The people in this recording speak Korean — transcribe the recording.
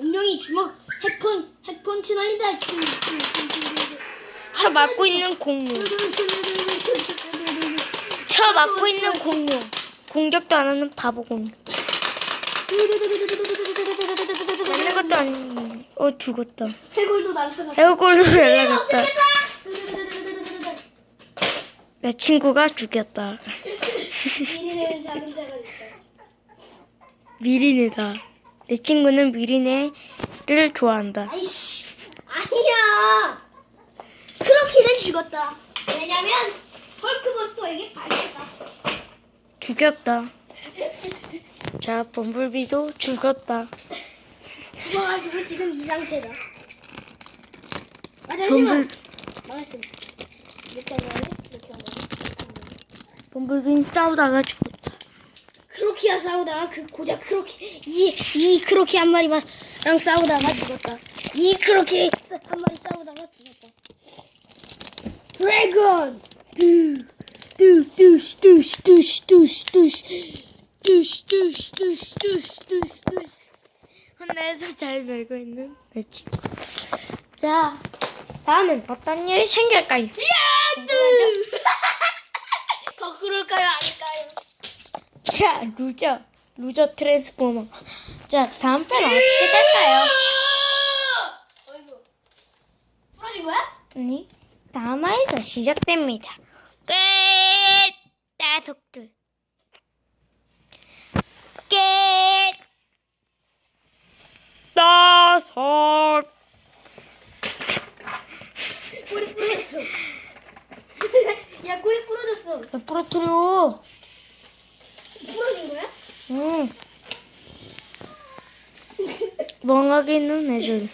공룡이 주먹 핵펀 핵펀치 날린다. 차 맞고 있는 공룡. 차 맞고 있는 공룡. 공격도 안 하는 바보 공룡. 맞는 것도 아닌. 어 죽었다. 해골도 날아가. 에어골로 날라갔다. 내 친구가 죽였다. 미리는 작은 자가 있다. 미리네다. 내 친구는 미리네를 좋아한다. 아이씨 아니야. 크로키는 죽었다. 왜냐면 헐크버스터에게 발렸다. 죽였다. 자, 범블비도 죽었다. 죽어가지고 지금 이 상태다. 아 잠시만. 범블, 망했음. 이렇게 한 거야? 이렇게 한 거야? 범블비는 싸우다가 죽었다. 크로키와 싸우다가 그 고작 크로키 이, 이 크로키 한 마리랑 싸우다가 죽었다. 이 크로키 한 마리 싸우다가 죽었다. 드래곤 뚜시 혼내서 잘 놀고 있는 내 친구. 자, 다음은 어떤 일이 생길까요? 거꾸로일까요 아닐까요? 자, 루저. 루저 트랜스포머. 자, 다음 편 어떻게 될까요? 어이구 부러진 거야? 아니, 다음화에서 시작됩니다. 끝! 다속들. 끝! 다섯. 꼬리 부러졌어. 야 꼬리 부러졌어. 왜 부러뜨려? 부러진 거야? 응. 멍하게 있는 애들.